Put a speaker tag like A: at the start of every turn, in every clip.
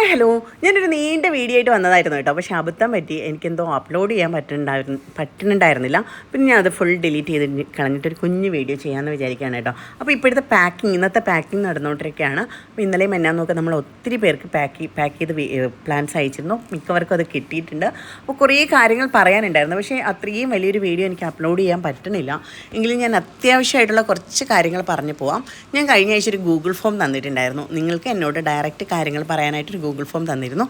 A: Hi hello. ഞാനൊരു നീണ്ട video ആയിട്ട് വന്നതായിരുന്നു കേട്ടോ. പക്ഷേ അബദ്ധം പറ്റി. എനിക്കെന്തോ അപ്ലോഡ് ചെയ്യാൻ പറ്റുന്നുണ്ടായിരുന്നു പറ്റുന്നുണ്ടായിരുന്നില്ല. പിന്നെ ഞാൻ അത് ഫുൾ ഡിലീറ്റ് ചെയ്ത് കളഞ്ഞിട്ട് ഒരു കുഞ്ഞു വീഡിയോ ചെയ്യാമെന്ന് വിചാരിക്കുകയാണ് കേട്ടോ. അപ്പോൾ ഇപ്പോഴത്തെ പാക്കിംഗ് ഇന്നത്തെ പാക്കിംഗ് നടന്നുകൊണ്ടിരിക്കുകയാണ് അപ്പോൾ ഇന്നലെയും എന്നാ നോക്കുക നമ്മൾ ഒത്തിരി പേർക്ക് പാക്ക് പാക്ക് ചെയ്ത് പ്ലാൻസ് അയച്ചിരുന്നു. മിക്കവർക്കും അത് കിട്ടിയിട്ടുണ്ട്. അപ്പോൾ കുറേ കാര്യങ്ങൾ പറയാനുണ്ടായിരുന്നു. പക്ഷേ അത്രയും വലിയൊരു വീഡിയോ എനിക്ക് അപ്ലോഡ് ചെയ്യാൻ പറ്റുന്നില്ല എങ്കിലും ഞാൻ അത്യാവശ്യമായിട്ടുള്ള കുറച്ച് കാര്യങ്ങൾ പറഞ്ഞു പോവാം. ഞാൻ കഴിഞ്ഞ ആഴ്ച ഒരു ഗൂഗിൾ ഫോം തന്നിട്ടുണ്ടായിരുന്നു. നിങ്ങൾക്ക് എന്നോട് ഡയറക്റ്റ് കാര്യങ്ങൾ പറയാനായിട്ട് ഒരു ഗൂഗിൾ ഫോം തന്നിരുന്നു.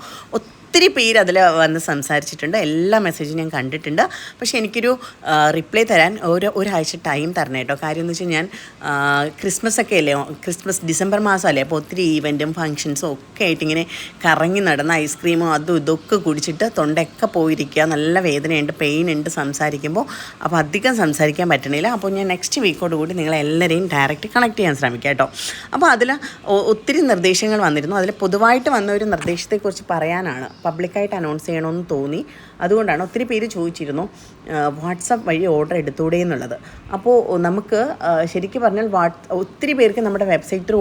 A: ഒത്തിരി പേര് അതിൽ വന്ന് സംസാരിച്ചിട്ടുണ്ട്. എല്ലാ മെസ്സേജും ഞാൻ കണ്ടിട്ടുണ്ട്. പക്ഷേ എനിക്കൊരു റിപ്ലൈ തരാൻ ഒരു ഒരാഴ്ച ടൈം തരണം കേട്ടോ. കാര്യം എന്ന് വെച്ചാൽ ഞാൻ ക്രിസ്മസ് ഒക്കെ അല്ലേ ക്രിസ്മസ് ഡിസംബർ മാസമല്ലേ അപ്പോൾ ഒത്തിരി ഈവന്റും ഫങ്ഷൻസും ഒക്കെ ആയിട്ട് ഇങ്ങനെ കറങ്ങി നടന്ന ഐസ്ക്രീമും അതും ഇതൊക്കെ കുടിച്ചിട്ട് തൊണ്ടയൊക്കെ പോയിരിക്കുക നല്ല വേദനയുണ്ട് പെയിൻ ഉണ്ട് സംസാരിക്കുമ്പോൾ. അപ്പോൾ അധികം സംസാരിക്കാൻ പറ്റണില്ല. അപ്പോൾ ഞാൻ നെക്സ്റ്റ് വീക്കോട് കൂടി നിങ്ങളെല്ലാവരെയും ഡയറക്റ്റ് കണക്ട് ചെയ്യാൻ ശ്രമിക്കാം കേട്ടോ. അപ്പോൾ അതിൽ ഒത്തിരി നിർദ്ദേശങ്ങൾ വന്നിരുന്നു. അതിൽ പൊതുവായിട്ട് വന്ന ഒരു നിർദ്ദേശത്തെക്കുറിച്ച് പറയാനാണ്. പബ്ലിക്കായിട്ട് അനൗൺസ് ചെയ്യണമെന്ന് തോന്നി. അതുകൊണ്ടാണ് ഒത്തിരി പേര് ചോദിച്ചിരുന്നു വാട്സപ്പ് വഴി ഓർഡർ എടുത്തൂടെ എന്നുള്ളത്. അപ്പോൾ നമുക്ക് ശരിക്കും പറഞ്ഞാൽ വാട്സ് ഒത്തിരി പേർക്ക് നമ്മുടെ വെബ്സൈറ്റ് ത്രൂ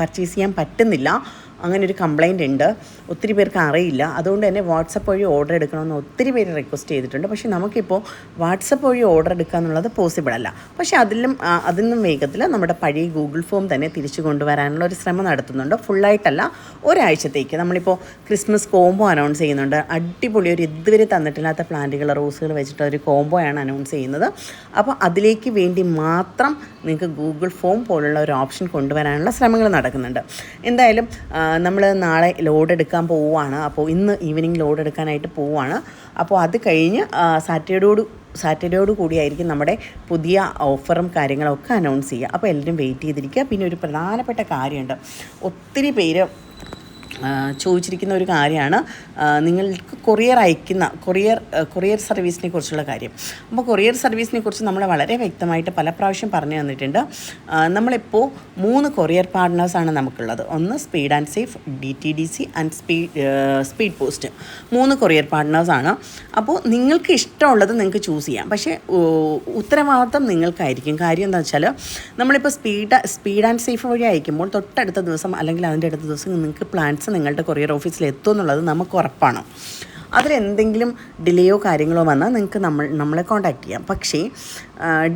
A: പർച്ചേസ് ചെയ്യാൻ പറ്റുന്നില്ല. അങ്ങനെ ഒരു കംപ്ലയിന്റ് ഉണ്ട്. ഒത്തിരി പേർക്ക് അറിയില്ല. അതുകൊണ്ട് തന്നെ വാട്സപ്പ് വഴി ഓർഡർ എടുക്കണമെന്ന് ഒത്തിരി പേര് റിക്വസ്റ്റ് ചെയ്തിട്ടുണ്ട്. പക്ഷേ നമുക്കിപ്പോൾ വാട്സപ്പ് വഴി ഓർഡർ എടുക്കുക എന്നുള്ളത് പോസിബിൾ അല്ല. പക്ഷേ അതിലും നിന്നും വേഗത്തിൽ നമ്മുടെ പഴയ ഗൂഗിൾ ഫോം തന്നെ തിരിച്ചു കൊണ്ടുവരാനുള്ള ഒരു ശ്രമം നടത്തുന്നുണ്ട്. ഫുള്ളായിട്ടല്ല ഒരാഴ്ചത്തേക്ക്. നമ്മളിപ്പോൾ ക്രിസ്മസ് കോംബോ അനൗൺസ് ചെയ്യുന്നുണ്ട്. അടിപൊളി ഒരു ഇതുവരെ തന്നിട്ടില്ലാത്ത പ്ലാന്റുകൾ റോസുകൾ വെച്ചിട്ട് ഒരു കോംബോയാണ് അനൗൺസ് ചെയ്യുന്നത്. അപ്പോൾ അതിലേക്ക് വേണ്ടി മാത്രം നിങ്ങൾക്ക് ഗൂഗിൾ ഫോം പോലുള്ള ഒരു ഓപ്ഷൻ കൊണ്ടുവരാനുള്ള ശ്രമങ്ങൾ നടക്കുന്നുണ്ട്. എന്തായാലും നമ്മൾ നാളെ ലോഡ് എടുക്കാൻ പോവുകയാണ് അപ്പോൾ ഇന്ന് ഈവനിങ് ലോഡ് എടുക്കാനായിട്ട് പോവുകയാണ് അപ്പോൾ അത് കഴിഞ്ഞ് സാറ്റർഡേയോട് സാറ്റർഡേയോട് കൂടിയായിരിക്കും നമ്മുടെ പുതിയ ഓഫറും കാര്യങ്ങളൊക്കെ അനൗൺസ് ചെയ്യുക. അപ്പോൾ എല്ലാവരും വെയിറ്റ് ചെയ്തിരിക്കുക. പിന്നെ ഒരു പ്രധാനപ്പെട്ട കാര്യമുണ്ട്. ഒത്തിരി പേര് ചോദിച്ചിരിക്കുന്ന ഒരു കാര്യമാണ്. നിങ്ങൾക്ക് കൊറിയർ അയക്കുന്ന കൊറിയർ കൊറിയർ സർവീസിനെ കുറിച്ചുള്ള കാര്യം. അപ്പോൾ കൊറിയർ സർവീസിനെ കുറിച്ച് നമ്മൾ വളരെ വ്യക്തമായിട്ട് പല പ്രാവശ്യം പറഞ്ഞു തന്നിട്ടുണ്ട്. നമ്മളിപ്പോൾ മൂന്ന് കൊറിയർ പാർട്ട്നേഴ്സാണ് നമുക്കുള്ളത്. ഒന്ന് speed and safe D T D C and speed speed post മൂന്ന് കൊറിയർ പാർട്ട്നേഴ്സാണ് അപ്പോൾ നിങ്ങൾക്ക് ഇഷ്ടമുള്ളത് നിങ്ങൾക്ക് ചൂസ് ചെയ്യാം. പക്ഷേ ഉത്തരവാദിത്തം നിങ്ങൾക്കായിരിക്കും. കാര്യം എന്താ വെച്ചാൽ നമ്മളിപ്പോൾ സ്പീഡ് സ്പീഡ് ആൻഡ് സേഫ് വഴി അയക്കുമ്പോൾ തൊട്ടടുത്ത ദിവസം അല്ലെങ്കിൽ അതിന്റെ അടുത്ത ദിവസം നിങ്ങൾക്ക് പ്ലാൻസ് നിങ്ങളുടെ കൊറിയർ ഓഫീസിൽ എത്തും എന്നുള്ളത് നമുക്ക് ഉറപ്പാണ്. അതിലെന്തെങ്കിലും ഡിലേയോ കാര്യങ്ങളോ വന്നാൽ നിങ്ങൾക്ക് നമ്മൾ നമ്മളെ കോൺടാക്റ്റ് ചെയ്യാം. പക്ഷേ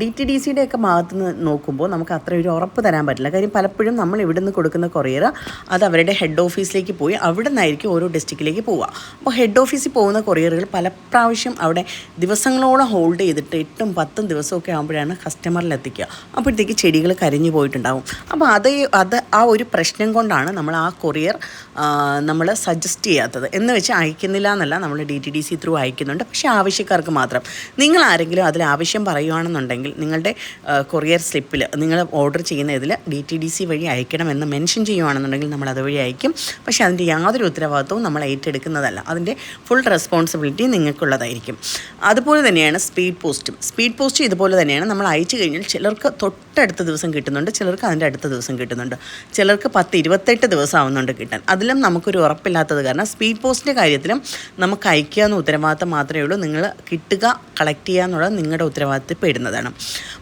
A: ഡി ടി ഡി സിയുടെ ഒക്കെ ഭാഗത്ത് നിന്ന് നോക്കുമ്പോൾ നമുക്ക് അത്ര ഒരു ഉറപ്പ് തരാൻ പറ്റില്ല. കാര്യം പലപ്പോഴും നമ്മൾ ഇവിടെ നിന്ന് കൊടുക്കുന്ന കൊറിയർ അത് അവരുടെ ഹെഡ് ഓഫീസിലേക്ക് പോയി അവിടെ നിന്നായിരിക്കും ഓരോ ഡിസ്ട്രിക്റ്റിലേക്ക് പോവുക. അപ്പോൾ ഹെഡ് ഓഫീസിൽ പോകുന്ന കൊറിയറുകൾ പല പ്രാവശ്യം അവിടെ ദിവസങ്ങളോളം ഹോൾഡ് ചെയ്തിട്ട് എട്ടും പത്തും ദിവസമൊക്കെ ആകുമ്പോഴാണ് കസ്റ്റമറിൽ എത്തിക്കുക. അപ്പോഴത്തേക്ക് ചെടികൾ കരിഞ്ഞു പോയിട്ടുണ്ടാവും. അപ്പോൾ അത് അത് ആ ഒരു പ്രശ്നം കൊണ്ടാണ് നമ്മൾ ആ കൊറിയർ നമ്മൾ സജസ്റ്റ് ചെയ്യാത്തത്. എന്ന് വെച്ച് അയക്കുന്നില്ല എന്നല്ല നമ്മൾ D T D C through അയക്കുന്നുണ്ട്. പക്ഷേ ആവശ്യക്കാർക്ക് മാത്രം. നിങ്ങൾ ആരെങ്കിലും അതിൽ ആവശ്യം പറയുകയാണെന്നുണ്ടെങ്കിൽ നിങ്ങളുടെ കൊറിയർ സ്ലിപ്പിൽ നിങ്ങൾ ഓർഡർ ചെയ്യുന്ന ഇതിൽ ഡി ടി ഡി സി വഴി അയക്കണമെന്ന് മെൻഷൻ ചെയ്യുകയാണെന്നുണ്ടെങ്കിൽ നമ്മൾ അതുവഴി അയക്കും. പക്ഷേ അതിന്റെ യാതൊരു ഉത്തരവാദിത്വവും നമ്മൾ ഏറ്റെടുക്കുന്നതല്ല. അതിന്റെ ഫുൾ റെസ്പോൺസിബിലിറ്റി നിങ്ങൾക്കുള്ളതായിരിക്കും. അതുപോലെ തന്നെയാണ് സ്പീഡ് പോസ്റ്റും സ്പീഡ് പോസ്റ്റ് ഇതുപോലെ തന്നെയാണ് നമ്മൾ അയച്ചു കഴിഞ്ഞാൽ ചിലർക്ക് തൊട്ടടുത്ത ദിവസം കിട്ടുന്നുണ്ട് ചിലർക്ക് അതിന്റെ അടുത്ത ദിവസം കിട്ടുന്നുണ്ട്. ചിലർക്ക് പത്ത് ഇരുപത്തെട്ട് ദിവസം ആവുന്നുണ്ട് കിട്ടാൻ. അതിലും നമുക്കൊരു ഉറപ്പില്ലാത്തത് കാരണം സ്പീഡ് പോസ്റ്റിന്റെ കാര്യത്തിലും അയക്കുക എന്ന ഉത്തരവാദിത്തം മാത്രമേ ഉള്ളൂ. നിങ്ങൾ കിട്ടുക കളക്ട് ചെയ്യുക എന്നുള്ളത് നിങ്ങളുടെ ഉത്തരവാദിത്തം പെടുന്നതാണ്.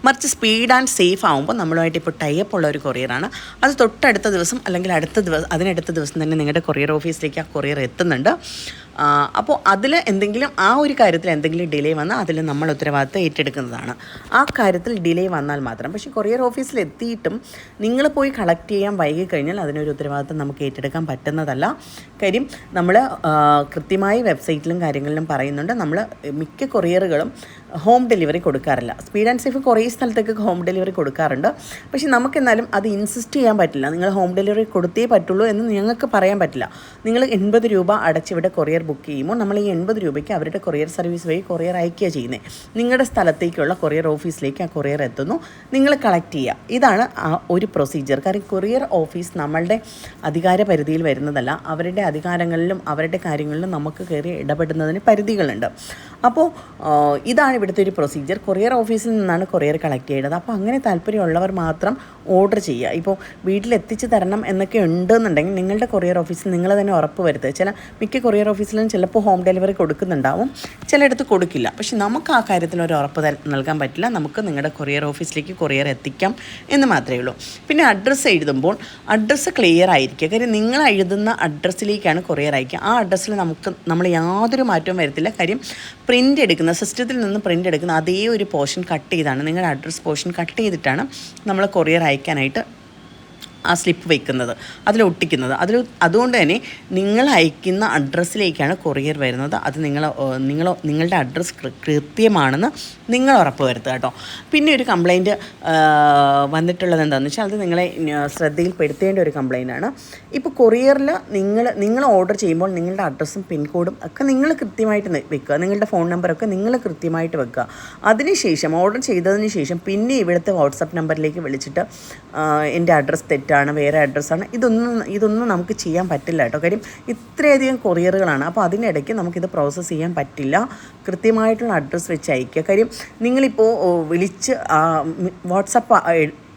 A: മറിച്ച് സ്പീഡ് ആൻഡ് സേഫ് ആകുമ്പോൾ നമ്മളുമായിട്ട് ഇപ്പോൾ ടൈപ്പ് ഉള്ള ഒരു കൊറിയറാണ് അത് തൊട്ടടുത്ത ദിവസം അല്ലെങ്കിൽ അടുത്ത ദിവസം അതിനടുത്ത ദിവസം തന്നെ നിങ്ങളുടെ കൊറിയർ ഓഫീസിലേക്ക് ആ കൊറിയർ എത്തുന്നുണ്ട്. അപ്പോൾ അതിൽ എന്തെങ്കിലും ആ ഒരു കാര്യത്തിൽ എന്തെങ്കിലും ഡിലേ വന്നാൽ അതിൽ നമ്മൾ ഉത്തരവാദിത്തം ഏറ്റെടുക്കുന്നതാണ്. ആ കാര്യത്തിൽ ഡിലേ വന്നാൽ മാത്രം. പക്ഷേ കൊറിയർ ഓഫീസിൽ എത്തിയിട്ടും നിങ്ങൾ പോയി കളക്ട് ചെയ്യാൻ വൈകി കഴിഞ്ഞാൽ അതിനൊരു ഉത്തരവാദിത്തം നമുക്ക് ഏറ്റെടുക്കാൻ പറ്റുന്നതല്ല. കാര്യം നമ്മൾ കൃത്യമായി വെബ്സൈറ്റിലും കാര്യങ്ങളിലും പറയുന്നുണ്ട്. നമ്മൾ മിക്ക കൊറിയറുകളും ഹോം ഡെലിവറി കൊടുക്കാറില്ല. സ്പീഡ് ആൻഡ് സേഫ് കുറേ സ്ഥലത്തേക്ക് ഹോം ഡെലിവറി കൊടുക്കാറുണ്ട്. പക്ഷേ നമുക്കെന്നാലും അത് ഇൻസിസ്റ്റ് ചെയ്യാൻ പറ്റില്ല. നിങ്ങൾ ഹോം ഡെലിവറി കൊടുത്തേ പറ്റുള്ളൂ എന്ന് ഞങ്ങൾക്ക് പറയാൻ പറ്റില്ല. നിങ്ങൾ എൺപത് രൂപ അടച്ചിവിടെ കൊറിയർ ബുക്ക് ചെയ്യുമ്പോൾ നമ്മൾ ഈ എൺപത് രൂപയ്ക്ക് അവരുടെ കൊറിയർ സർവീസ് വഴി കൊറിയർ അയക്കുക ചെയ്യുന്നത് നിങ്ങളുടെ സ്ഥലത്തേക്കുള്ള കൊറിയർ ഓഫീസിലേക്ക് ആ കൊറിയർ എത്തുന്നു. നിങ്ങൾ കളക്ട് ചെയ്യുക. ഇതാണ് ഒരു പ്രൊസീജിയർ കാരണം കൊറിയർ ഓഫീസ് നമ്മളുടെ അധികാര പരിധിയിൽ വരുന്നതല്ല. അവരുടെ അധികാരങ്ങളിലും അവരുടെ കാര്യങ്ങളിലും നമുക്ക് കയറി ഇടപെടുന്നതിന് പരിധികളുണ്ട്. അപ്പോൾ ഇതാണ് ഇവിടുത്തെ ഒരു പ്രൊസീജിയർ കൊറിയർ ഓഫീസിൽ നിന്നാണ് കൊറിയർ കളക്ട് ചെയ്യേണ്ടത്. അപ്പോൾ അങ്ങനെ താല്പര്യമുള്ളവർ മാത്രം ഓർഡർ ചെയ്യുക. ഇപ്പോൾ വീട്ടിലെത്തിച്ച് തരണം എന്നൊക്കെ ഉണ്ടെന്നുണ്ടെങ്കിൽ നിങ്ങളുടെ കൊറിയർ ഓഫീസിൽ നിങ്ങൾ തന്നെ ഉറപ്പ് വരുത്തുക. ചില മിക്ക കൊറിയർ ഓഫീസിലും ചിലപ്പോൾ ഹോം ഡെലിവറി കൊടുക്കുന്നുണ്ടാവും. ചിലയിടത്ത് കൊടുക്കില്ല. പക്ഷെ നമുക്ക് ആ കാര്യത്തിൽ ഒരു ഉറപ്പ് നൽകാൻ പറ്റില്ല. നമുക്ക് നിങ്ങളുടെ കൊറിയർ ഓഫീസിലേക്ക് കൊറിയർ എത്തിക്കാം എന്ന് മാത്രമേ ഉള്ളൂ. പിന്നെ അഡ്രസ്സ് എഴുതുമ്പോൾ അഡ്രസ്സ് ക്ലിയർ ആയിരിക്കുക. കാര്യം നിങ്ങൾ എഴുതുന്ന അഡ്രസ്സിലേക്കാണ് കൊറിയർ അയക്കുക. ആ അഡ്രസ്സിൽ നമുക്ക് നമ്മൾ യാതൊരു മാറ്റവും വരത്തില്ല. കാര്യം പ്രിന്റ് എടുക്കുന്ന സിസ്റ്റത്തിൽ നിന്ന് പ്രിന്റ് എടുക്കുന്ന അതേ ഒരു പോർഷൻ കട്ട് ചെയ്താണ്. നിങ്ങളുടെ അഡ്രസ്സ് പോർഷൻ കട്ട് ചെയ്തിട്ടാണ് നമ്മൾ കൊറിയർ അയക്കാനായിട്ട് ആ സ്ലിപ്പ് വയ്ക്കുന്നത് അതിൽ ഒട്ടിക്കുന്നത്. അതിൽ അതുകൊണ്ട് തന്നെ നിങ്ങൾ അയക്കുന്ന അഡ്രസ്സിലേക്കാണ് കൊറിയർ വരുന്നത്. അത് നിങ്ങൾ നിങ്ങൾ നിങ്ങളുടെ അഡ്രസ്സ് കൃത്യമാണെന്ന് നിങ്ങൾ ഉറപ്പ് വരുത്തുക കേട്ടോ. പിന്നെ ഒരു കംപ്ലൈന്റ് വന്നിട്ടുള്ളത് എന്താണെന്ന് വെച്ചാൽ അത് നിങ്ങളെ ശ്രദ്ധയിൽപ്പെടുത്തേണ്ട ഒരു കംപ്ലൈന്റ് ആണ്. ഇപ്പോൾ കൊറിയറിൽ നിങ്ങൾ നിങ്ങൾ ഓർഡർ ചെയ്യുമ്പോൾ നിങ്ങളുടെ അഡ്രസ്സും പിൻകോഡും ഒക്കെ നിങ്ങൾ കൃത്യമായിട്ട് വെക്കുക. നിങ്ങളുടെ ഫോൺ നമ്പറൊക്കെ നിങ്ങൾ കൃത്യമായിട്ട് വെക്കുക. അതിനുശേഷം ഓർഡർ ചെയ്തതിന് ശേഷം പിന്നെ ഇവിടുത്തെ വാട്സപ്പ് നമ്പറിലേക്ക് വിളിച്ചിട്ട് എന്റെ അഡ്രസ്സ് തെറ്റാണ് വേറെ അഡ്രസ്സാണ് ഇതൊന്നും ഇതൊന്നും നമുക്ക് ചെയ്യാൻ പറ്റില്ല കേട്ടോ. കാര്യം ഇത്രയധികം കൊറിയറുകളാണ് അപ്പോൾ അതിനിടയ്ക്ക് നമുക്കിത് പ്രോസസ്സ് ചെയ്യാൻ പറ്റില്ല. കൃത്യമായിട്ടുള്ള അഡ്രസ്സ് വെച്ച് അയക്കുക കാര്യം നിങ്ങളിപ്പോൾ വിളിച്ച് വാട്സപ്പ്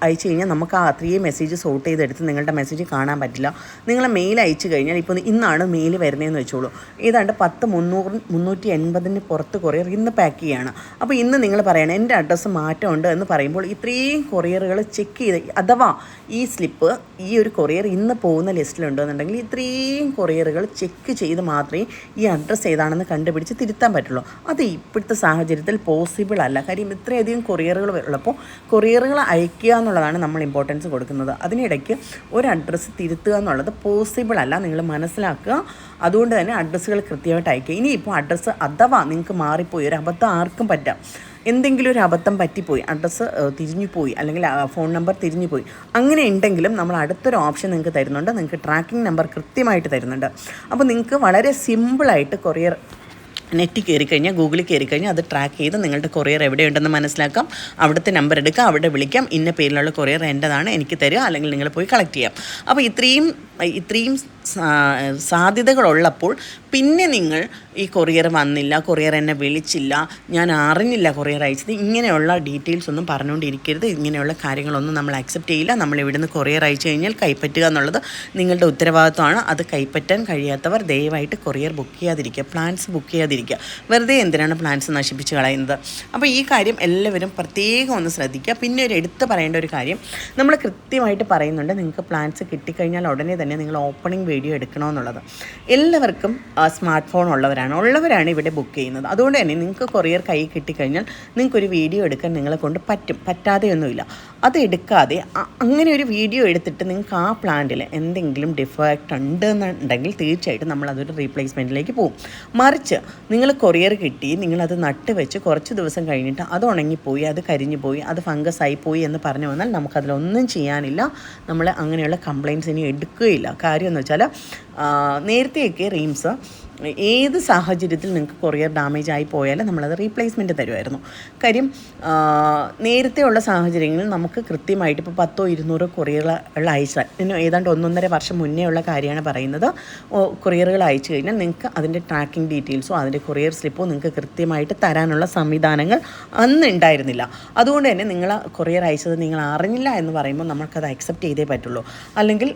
A: അയച്ചു കഴിഞ്ഞാൽ നമുക്ക് ആ അത്രയും മെസ്സേജ് സോർട്ട് ചെയ്തെടുത്ത് നിങ്ങളുടെ മെസ്സേജ് കാണാൻ പറ്റില്ല. നിങ്ങൾ മെയിൽ അയച്ചു കഴിഞ്ഞാൽ ഇപ്പോൾ ഇന്നാണ് മെയിൽ വരുന്നതെന്ന് വെച്ചോളൂ. ഏതാണ്ട് പത്ത് മുന്നൂറ് മുന്നൂറ്റി എൺപതിന് പുറത്ത് കൊറിയർ ഇന്ന് പാക്ക് ചെയ്യുകയാണ് അപ്പോൾ ഇന്ന് നിങ്ങൾ പറയണം എന്റെ അഡ്രസ്സ് മാറ്റമുണ്ട് എന്ന് പറയുമ്പോൾ ഇത്രയും കൊറിയറുകൾ ചെക്ക് ചെയ്ത് അഥവാ ഈ സ്ലിപ്പ് ഈ ഒരു കൊറിയർ ഇന്ന് പോകുന്ന ലിസ്റ്റിലുണ്ടെന്നുണ്ടെങ്കിൽ ഇത്രയും കൊറിയറുകൾ ചെക്ക് ചെയ്ത് മാത്രമേ ഈ അഡ്രസ്സ് ഏതാണെന്ന് കണ്ടുപിടിച്ച് തിരുത്താൻ പറ്റുള്ളൂ. അത് ഇപ്പോഴത്തെ സാഹചര്യത്തിൽ പോസിബിൾ അല്ല. കാര്യം ഇത്രയധികം കൊറിയറുകൾ ഉള്ളപ്പോൾ കൊറിയറുകൾ അയക്കുക എന്നുള്ളതാണ് നമ്മൾ ഇമ്പോർട്ടൻസ് കൊടുക്കുന്നത്. അതിനിടയ്ക്ക് ഒരു അഡ്രസ്സ് തിരുത്തുക എന്നുള്ളത് പോസിബിൾ അല്ല. നിങ്ങൾ മനസ്സിലാക്കുക. അതുകൊണ്ട് തന്നെ അഡ്രസ്സുകൾ കൃത്യമായിട്ട് അയക്കുക ഇനിയിപ്പോൾ അഡ്രസ്സ് അഥവാ നിങ്ങൾക്ക് മാറിപ്പോയി ഒരു അബദ്ധം ആർക്കും പറ്റാം. എന്തെങ്കിലും ഒരു അബദ്ധം പറ്റിപ്പോയി അഡ്രസ്സ് തിരിഞ്ഞു പോയി അല്ലെങ്കിൽ ഫോൺ നമ്പർ തിരിഞ്ഞു പോയി അങ്ങനെ ഉണ്ടെങ്കിലും നമ്മൾ അടുത്തൊരു ഓപ്ഷൻ നിങ്ങൾക്ക് തരുന്നുണ്ട്. നിങ്ങൾക്ക് ട്രാക്കിംഗ് നമ്പർ കൃത്യമായിട്ട് തരുന്നുണ്ട്. അപ്പോൾ നിങ്ങൾക്ക് വളരെ സിമ്പിളായിട്ട് കൊറിയർ നെറ്റിൽ കയറി കഴിഞ്ഞാൽ ഗൂഗിളിൽ കയറി കഴിഞ്ഞാൽ അത് ട്രാക്ക് ചെയ്ത് നിങ്ങളുടെ കൊറിയർ എവിടെയുണ്ടെന്ന് മനസ്സിലാക്കാം. അവിടുത്തെ നമ്പർ എടുക്കാം അവിടെ വിളിക്കാം. ഇന്ന പേരിലുള്ള കൊറിയർ എന്റെതാണ് എനിക്ക് തരിക അല്ലെങ്കിൽ നിങ്ങൾ പോയി കളക്ട് ചെയ്യാം. അപ്പോൾ ഇത്രയും ഇത്രയും സാധ്യതകളുള്ളപ്പോൾ പിന്നെ നിങ്ങൾ ഈ കൊറിയർ വന്നില്ല കൊറിയർ എന്നെ വിളിച്ചില്ല ഞാൻ അറിഞ്ഞില്ല കൊറിയർ അയച്ചത്. ഇങ്ങനെയുള്ള ഡീറ്റെയിൽസ് ഒന്നും പറഞ്ഞുകൊണ്ടിരിക്കരുത്. ഇങ്ങനെയുള്ള കാര്യങ്ങളൊന്നും നമ്മൾ അക്സെപ്റ്റ് ചെയ്യില്ല. നമ്മൾ ഇവിടുന്ന് കൊറിയർ അയച്ചു കഴിഞ്ഞാൽ കൈപ്പറ്റുക എന്നുള്ളത് നിങ്ങളുടെ ഉത്തരവാദിത്വമാണ്. അത് കൈപ്പറ്റാൻ കഴിയാത്തവർ ദയവായിട്ട് കൊറിയർ ബുക്ക് ചെയ്യാതിരിക്കുക. പ്ലാൻസ് ബുക്ക് ചെയ്യാതിരിക്കുക. വെറുതെ എന്തിനാണ് പ്ലാൻസ് നശിപ്പിച്ച് കളയുന്നത്? അപ്പോൾ ഈ കാര്യം എല്ലാവരും പ്രത്യേകം ഒന്ന് ശ്രദ്ധിക്കുക. പിന്നെ ഒരു എടുത്ത് പറയേണ്ട ഒരു കാര്യം. നമ്മൾ കൃത്യമായിട്ട് പറയുന്നുണ്ട് നിങ്ങൾക്ക് പ്ലാൻസ് കിട്ടിക്കഴിഞ്ഞാൽ ഉടനെ തന്നെ നിങ്ങൾ ഓപ്പണിംഗ് വീഡിയോ എടുക്കണമെന്നുള്ളത്. എല്ലാവർക്കും സ്മാർട്ട് ഫോൺ ഉള്ളവരാണ്. ഉള്ളവരാണ് ഇവിടെ ബുക്ക് ചെയ്യുന്നത്. അതുകൊണ്ട് തന്നെ നിങ്ങൾക്ക് കൊറിയർ കൈ കിട്ടിക്കഴിഞ്ഞാൽ നിങ്ങൾക്കൊരു വീഡിയോ എടുക്കാൻ നിങ്ങളെ കൊണ്ട് പറ്റും. പറ്റാതെയൊന്നുമില്ല. അത് എടുക്കാതെ അങ്ങനെ ഒരു വീഡിയോ എടുത്തിട്ട് നിങ്ങൾക്ക് ആ പ്ലാന്റിൽ എന്തെങ്കിലും ഡിഫക്റ്റ് ഉണ്ട് എന്നുണ്ടെങ്കിൽ തീർച്ചയായിട്ടും നമ്മൾ അതൊരു റീപ്ലേസ്മെന്റിലേക്ക് പോകും. മറിച്ച് നിങ്ങൾ കൊറിയർ കിട്ടി നിങ്ങളത് നട്ട് വെച്ച് കുറച്ച് ദിവസം കഴിഞ്ഞിട്ട് അത് ഉണങ്ങിപ്പോയി അത് കരിഞ്ഞു പോയി അത് ഫംഗസ് ആയി പോയി എന്ന് പറഞ്ഞു വന്നാൽ നമുക്കതിലൊന്നും ചെയ്യാനില്ല. നമ്മൾ അങ്ങനെയുള്ള കംപ്ലയിന്റ്സ് ഇനി എടുക്കുകയില്ല. കാര്യം എന്ന് വെച്ചാൽ നേരത്തെയൊക്കെ റീംസ് ഏത് സാഹചര്യത്തിൽ നിങ്ങൾക്ക് കൊറിയർ ഡാമേജ് ആയി പോയാലും നമ്മളത് റീപ്ലേസ്മെന്റ് തരുമായിരുന്നു. കാര്യം ആ, നേരത്തെ ഉള്ള സാഹചര്യങ്ങളിൽ നമുക്ക് കൃത്യമായിട്ട് ഇപ്പോൾ പത്തോ ഇരുന്നൂറോ കൊറിയറുകൾ അയച്ചാൽ ഇതിന് ഏതാണ്ട് ഒന്നൊന്നര വർഷം മുന്നേ ഉള്ള കാര്യമാണ് പറയുന്നത്. കൊറിയറുകൾ അയച്ചു കഴിഞ്ഞാൽ നിങ്ങൾക്ക് അതിന്റെ ട്രാക്കിംഗ് ഡീറ്റെയിൽസോ അതിന്റെ കൊറിയർ സ്ലിപ്പോ നിങ്ങൾക്ക് കൃത്യമായിട്ട് തരാനുള്ള സംവിധാനങ്ങൾ അന്ന് ഉണ്ടായിരുന്നില്ല. അതുകൊണ്ട് തന്നെ നിങ്ങൾ കൊറിയർ അയച്ചത് നിങ്ങൾ അറിഞ്ഞില്ല എന്ന് പറയുമ്പോൾ നമുക്കത് അക്സെപ്റ്റ് ചെയ്തേ പറ്റുള്ളൂ. അല്ലെങ്കിൽ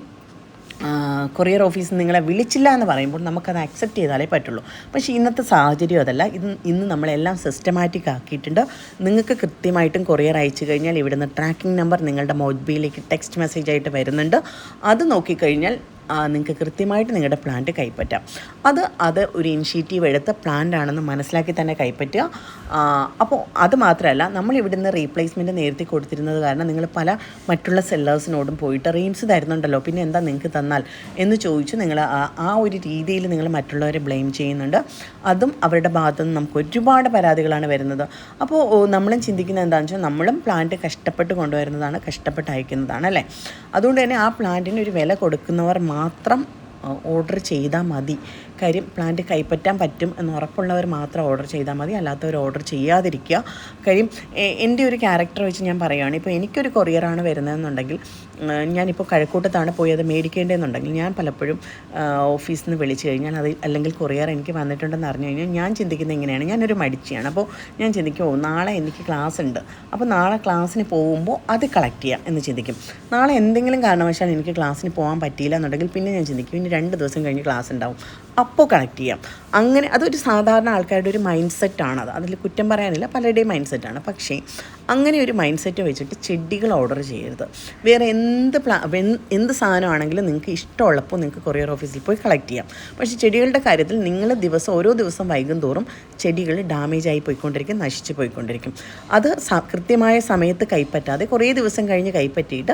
A: കൊറിയർ ഓഫീസിൽ നിങ്ങളെ വിളിച്ചില്ല എന്ന് പറയുമ്പോൾ നമുക്കത് അക്സെപ്റ്റ് ചെയ്താലേ പറ്റുള്ളൂ. പക്ഷേ ഇന്നത്തെ സാഹചര്യം അതല്ല. ഇത് ഇന്ന് നമ്മളെല്ലാം സിസ്റ്റമാറ്റിക് ആക്കിയിട്ടുണ്ട്. നിങ്ങൾക്ക് കൃത്യമായിട്ടും കൊറിയർ അയച്ചു കഴിഞ്ഞാൽ ഇവിടുന്ന് ട്രാക്കിംഗ് നമ്പർ നിങ്ങളുടെ മൊബൈലിലേക്ക് ടെക്സ്റ്റ് മെസ്സേജ് ആയിട്ട് വരുന്നുണ്ട്. അത് നോക്കിക്കഴിഞ്ഞാൽ നിങ്ങൾക്ക് കൃത്യമായിട്ട് നിങ്ങളുടെ പ്ലാന്റ് കൈപ്പറ്റാം. അത് അത് ഒരു ഇനിഷ്യേറ്റീവ് എടുത്ത പ്ലാന്റ് ആണെന്ന് മനസ്സിലാക്കി തന്നെ കൈപ്പറ്റുക. അപ്പോൾ അത് മാത്രമല്ല നമ്മൾ ഇവിടുന്ന് റീപ്ലേസ്മെന്റ് നേരത്തെ കൊടുത്തിരുന്നത് കാരണം നിങ്ങൾ പല മറ്റുള്ള സെല്ലേഴ്സിനോടും പോയിട്ട് റീംസ് തരുന്നുണ്ടല്ലോ. പിന്നെ എന്താ നിങ്ങൾക്ക് തന്നാൽ എന്ന് ചോദിച്ചു നിങ്ങൾ ആ ഒരു രീതിയിൽ നിങ്ങൾ മറ്റുള്ളവരെ ബ്ലെയിം ചെയ്യുന്നുണ്ട്. അതും അവരുടെ ഭാഗത്തു നിന്ന് നമുക്ക് ഒരുപാട് പരാതികളാണ് വരുന്നത്. അപ്പോൾ നമ്മളും ചിന്തിക്കുന്നത് എന്താണെന്ന് വെച്ചാൽ നമ്മളും പ്ലാന്റ് കഷ്ടപ്പെട്ട് കൊണ്ടുവരുന്നതാണ് കഷ്ടപ്പെട്ട് അയക്കുന്നതാണ് അല്ലേ? അതുകൊണ്ട് തന്നെ ആ പ്ലാന്റിന് ഒരു വില കൊടുക്കുന്നവർ മാത്രം ഓർഡർ ചെയ്താൽ മതി. കാര്യം പ്ലാന്റ് കൈപ്പറ്റാൻ പറ്റും എന്ന് ഉറപ്പുള്ളവർ മാത്രം ഓർഡർ ചെയ്താൽ മതി. അല്ലാത്തവർ ഓർഡർ ചെയ്യാതിരിക്കുക. കാര്യം എന്റെ ഒരു ക്യാരക്ടർ വെച്ച് ഞാൻ പറയുകയാണ് ഇപ്പോൾ എനിക്കൊരു കൊറിയറാണ് വരുന്നതെന്നുണ്ടെങ്കിൽ ഞാനിപ്പോൾ കഴക്കൂട്ടത്താണ് പോയി അത് മേടിക്കേണ്ടതെന്നുണ്ടെങ്കിൽ ഞാൻ പലപ്പോഴും ഓഫീസിൽ നിന്ന് വിളിച്ചു കഴിഞ്ഞാൽ അത് അല്ലെങ്കിൽ കൊറിയർ എനിക്ക് വന്നിട്ടുണ്ടെന്ന് അറിഞ്ഞു കഴിഞ്ഞാൽ ഞാൻ ചിന്തിക്കുന്നത് ഇങ്ങനെയാണ്. ഞാനൊരു മടിച്ചിയാണ്. അപ്പോൾ ഞാൻ ചിന്തിക്കും ഓ നാളെ എനിക്ക് ക്ലാസ് ഉണ്ട് അപ്പോൾ നാളെ ക്ലാസ്സിന് പോകുമ്പോൾ അത് കളക്ട് ചെയ്യാം എന്ന് ചിന്തിക്കും. നാളെ എന്തെങ്കിലും കാരണവശാൽ എനിക്ക് ക്ലാസ്സിന് പോകാൻ പറ്റിയില്ല എന്നുണ്ടെങ്കിൽ പിന്നെ ഞാൻ ചിന്തിക്കും ഇനി രണ്ട് ദിവസം കഴിഞ്ഞ് ക്ലാസ് ഉണ്ടാവും. അപ്പോൾ കളക്ട് ചെയ്യാം. അങ്ങനെ അതൊരു സാധാരണ ആൾക്കാരുടെ ഒരു മൈൻഡ് സെറ്റാണത് അതിൽ കുറ്റം പറയാനില്ല പലരുടെയും മൈൻഡ് സെറ്റാണ് പക്ഷേ അങ്ങനെ ഒരു മൈൻഡ് സെറ്റ് വെച്ചിട്ട് ചെടികൾ ഓർഡർ ചെയ്യരുത്. വേറെ എന്ത് പ്ലാ എന്ത് സാധനമാണെങ്കിലും നിങ്ങൾക്ക് ഇഷ്ടമുള്ളപ്പോൾ നിങ്ങൾക്ക് കൊറിയർ ഓഫീസിൽ പോയി കളക്ട് ചെയ്യാം. പക്ഷേ ചെടികളുടെ കാര്യത്തിൽ നിങ്ങൾ ദിവസം ഓരോ ദിവസം വൈകും തോറും ചെടികൾ ഡാമേജ് ആയി പോയിക്കൊണ്ടിരിക്കും നശിച്ചു പോയിക്കൊണ്ടിരിക്കും. അത് കൃത്യമായ സമയത്ത് കൈപ്പറ്റാതെ കുറേ ദിവസം കഴിഞ്ഞ് കൈപ്പറ്റിയിട്ട്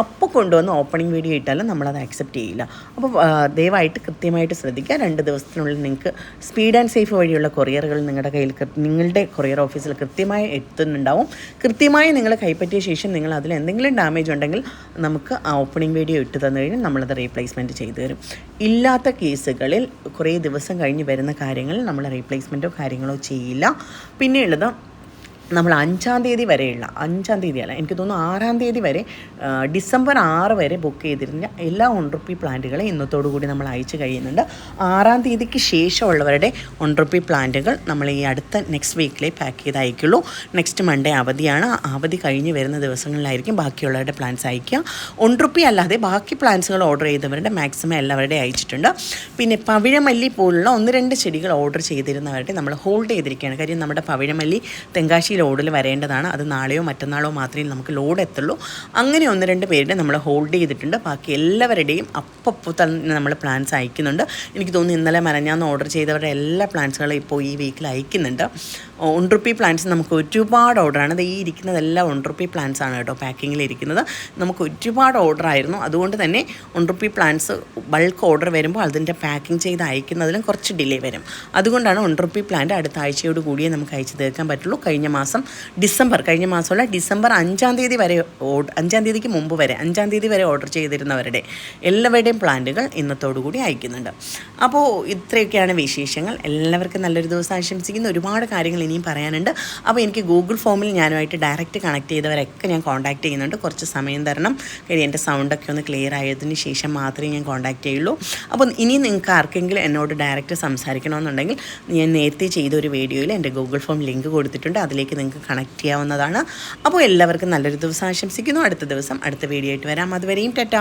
A: അപ്പോൾ കൊണ്ടുവന്ന് ഓപ്പണിംഗ് വീഡിയോ ഇട്ടാലും നമ്മളത് ആക്സെപ്റ്റ് ചെയ്യില്ല. അപ്പോൾ ദയവായിട്ട് കൃത്യമായിട്ട് ശ്രദ്ധിക്കുക. രണ്ട് ദിവസത്തിനുള്ളിൽ നിങ്ങൾക്ക് സ്പീഡ് ആൻഡ് സേഫ് വഴിയുള്ള കൊറിയറുകൾ നിങ്ങളുടെ കയ്യിൽ നിങ്ങളുടെ കൊറിയർ ഓഫീസിൽ കൃത്യമായി എത്തുന്നുണ്ടാവും. കൃത്യമായി നിങ്ങൾ കൈപ്പറ്റിയ ശേഷം നിങ്ങൾ അതിൽ എന്തെങ്കിലും ഡാമേജ് ഉണ്ടെങ്കിൽ നമുക്ക് ആ ഓപ്പണിംഗ് വീഡിയോ ഇട്ട് തന്നു കഴിഞ്ഞാൽ നമ്മളത് റീപ്ലേസ്മെന്റ് ചെയ്തു തരും. ഇല്ലാത്ത കേസുകളിൽ കുറേ ദിവസം കഴിഞ്ഞ് വരുന്ന കാര്യങ്ങളിൽ നമ്മൾ റീപ്ലേസ്മെന്റോ കാര്യങ്ങളോ ചെയ്യില്ല. പിന്നെയുള്ളത് നമ്മൾ അഞ്ചാം തീയതി വരെയുള്ള അഞ്ചാം തീയതി അല്ല എനിക്ക് തോന്നുന്നു ആറാം തീയതി വരെ ഡിസംബർ ആറ് വരെ ബുക്ക് ചെയ്തിരുന്ന എല്ലാ ഒണ്ടർപ്പി റുപ്പി പ്ലാന്റുകളും ഇന്നത്തോടു കൂടി നമ്മൾ അയച്ചു കഴിയുന്നുണ്ട്. ആറാം തീയതിക്ക് ശേഷമുള്ളവരുടെ ഒണ്ടർപ്പി പ്ലാന്റുകൾ നമ്മൾ ഈ അടുത്ത നെക്സ്റ്റ് വീക്കിലേ പാക്ക് ചെയ്ത് അയക്കുള്ളൂ. നെക്സ്റ്റ് മൺഡേ അവധിയാണ്. അവധി കഴിഞ്ഞ് വരുന്ന ദിവസങ്ങളിലായിരിക്കും ബാക്കിയുള്ളവരുടെ പ്ലാൻസ് അയക്കുക. ഒണ്ടർപ്പി അല്ലാതെ ബാക്കി പ്ലാൻസുകൾ ഓർഡർ ചെയ്തവരുടെ മാക്സിമം എല്ലാവരുടെ അയച്ചിട്ടുണ്ട്. പിന്നെ പവിഴമല്ലി പോലുള്ള ഒന്ന് രണ്ട് ചെടികൾ ഓർഡർ ചെയ്തിരുന്നവരുടെ നമ്മൾ ഹോൾഡ് ചെയ്തിരിക്കുകയാണ്. കാര്യം നമ്മുടെ പവിഴമല്ലി തെങ്കാശി ലോഡിൽ വരേണ്ടതാണ്. അത് നാളെയോ മറ്റന്നാളോ മാത്രമേ നമുക്ക് ലോഡ് എത്തുള്ളൂ. അങ്ങനെ ഒന്ന് രണ്ട് പേരുടെ നമ്മൾ ഹോൾഡ് ചെയ്തിട്ടുണ്ട്. ബാക്കി എല്ലാവരുടെയും അപ്പോൾ തന്നെ നമ്മൾ പ്ലാൻസ് അയക്കുന്നുണ്ട്. എനിക്ക് തോന്നുന്നു ഇന്നലെ മരഞ്ഞാന്ന് ഓർഡർ ചെയ്തവരുടെ എല്ലാ പ്ലാൻസുകളും ഇപ്പോൾ ഈ വീക്കിൽ അയക്കുന്നുണ്ട്. ഒൺ റുപ്പി പ്ലാൻസ് നമുക്ക് ഒരുപാട് ഓർഡറാണ് അത് ഈ ഇരിക്കുന്നതെല്ലാം ഒൺ റുപ്പി പ്ലാൻസ് ആണ് കേട്ടോ പാക്കിങ്ങിൽ ഇരിക്കുന്നത്. നമുക്ക് ഒരുപാട് ഓർഡർ ആയിരുന്നു. അതുകൊണ്ട് തന്നെ one rupee plans bulk order വരുമ്പോൾ അതിന്റെ പാക്കിംഗ് ചെയ്ത് അയക്കുന്നതിലും കുറച്ച് ഡിലേ വരും. അതുകൊണ്ടാണ് ഒൺ റുപ്പി പ്ലാന്റ് അടുത്ത ആഴ്ചയോട് കൂടിയേ നമുക്ക് അയച്ചു തീർക്കാൻ പറ്റുള്ളൂ. കഴിഞ്ഞ ഡിസംബർ കഴിഞ്ഞ മാസമുള്ള ഡിസംബർ അഞ്ചാം തീയതി വരെ അഞ്ചാം തീയതിക്ക് മുമ്പ് വരെ അഞ്ചാം തീയതി വരെ ഓർഡർ ചെയ്തിരുന്നവരുടെ എല്ലാവരുടെയും പ്ലാന്റുകൾ ഇന്നത്തോടു കൂടി അയക്കുന്നുണ്ട്. അപ്പോൾ ഇത്രയൊക്കെയാണ് വിശേഷങ്ങൾ. എല്ലാവർക്കും നല്ലൊരു ദിവസം ആശംസിക്കുന്ന. ഒരുപാട് കാര്യങ്ങൾ ഇനിയും പറയാനുണ്ട്. അപ്പോൾ എനിക്ക് ഗൂഗിൾ ഫോമിൽ ഞാനുമായിട്ട് ഡയറക്റ്റ് കണക്ട് ചെയ്തവരൊക്കെ ഞാൻ കോൺടാക്ട് ചെയ്യുന്നുണ്ട്. കുറച്ച് സമയം തരണം. കാര്യം എന്റെ സൗണ്ടൊക്കെ ഒന്ന് ക്ലിയർ ആയതിന് ശേഷം മാത്രമേ ഞാൻ കോൺടാക്ട് ചെയ്യുള്ളൂ. അപ്പോൾ ഇനി നിങ്ങൾക്ക് ആർക്കെങ്കിലും എന്നോട് ഡയറക്റ്റ് സംസാരിക്കണമെന്നുണ്ടെങ്കിൽ ഞാൻ നേരത്തെ ചെയ്ത ഒരു വീഡിയോയിൽ എന്റെ ഗൂഗിൾ ഫോം ലിങ്ക് കൊടുത്തിട്ടുണ്ട്. അതിലേക്ക് നിങ്ങൾക്ക് കണക്ട് ചെയ്യാവുന്നതാണ്. അപ്പോൾ എല്ലാവർക്കും നല്ലൊരു ദിവസം ആശംസിക്കുന്നു. അടുത്ത ദിവസം അടുത്ത വീഡിയോ ആയിട്ട് വരാം. അതുവരെയും ടെറ്റ.